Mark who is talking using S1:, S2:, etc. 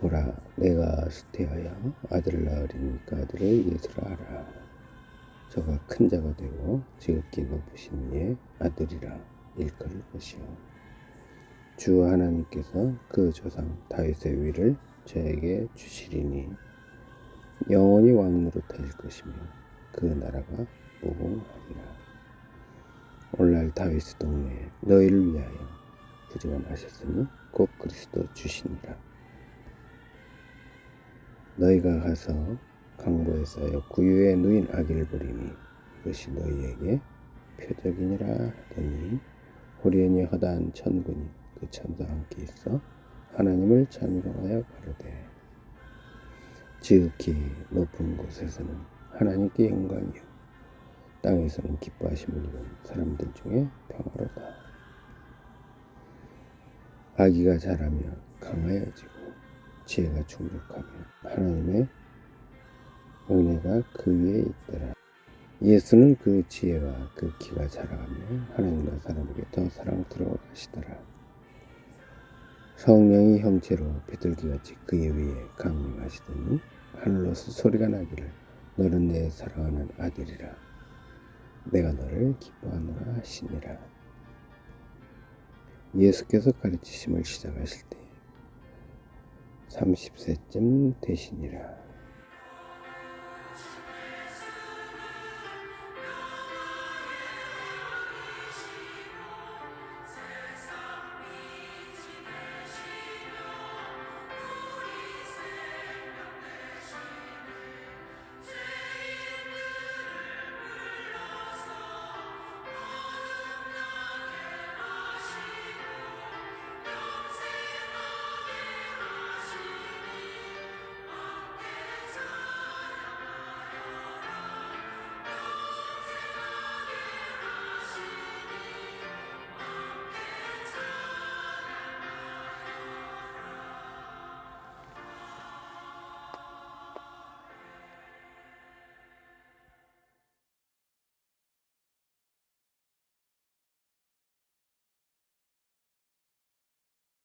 S1: 보라 내가 수태하여 아들을 낳으리니 그 아들을 예수라 하라 저가 큰 자가 되고 지극히 높으신 이의 아들이라 일컬을 것이요. 주 하나님께서 그 조상 다윗의 위를 저에게 주시리니 영원히 왕으로 타실 것이며 그 나라가 무궁하리라. 오늘날 다윗의 동네에 너희를 위하여 부지가 나셨으니 곧 그리스도 주시니라 너희가 가서 강보에 쌓여 구유에 누인 아기를 버리니 이것이 너희에게 표적이니라 하더니 호리엔이 허다한 천군이 그 천사와 함께 있어 하나님을 찬송하여 가로되 지극히 높은 곳에서는 하나님께 영광이요. 땅에서는 기뻐하심을 입은 사람들 중에 평화로다. 아기가 자라며 강하여지고 지혜가 충족하며 하나님의 은혜가 그 위에 있더라. 예수는 그 지혜와 그 기가 자라가며 하나님과 사람에게 더 사랑스러워 하시더라. 성령이 형체로 비둘기같이 그의 위에 강림하시더니 하늘로서 소리가 나기를 너는 내 사랑하는 아들이라 내가 너를 기뻐하노라 하시니라. 예수께서 가르치심을 시작하실 때 30세쯤 되시니라.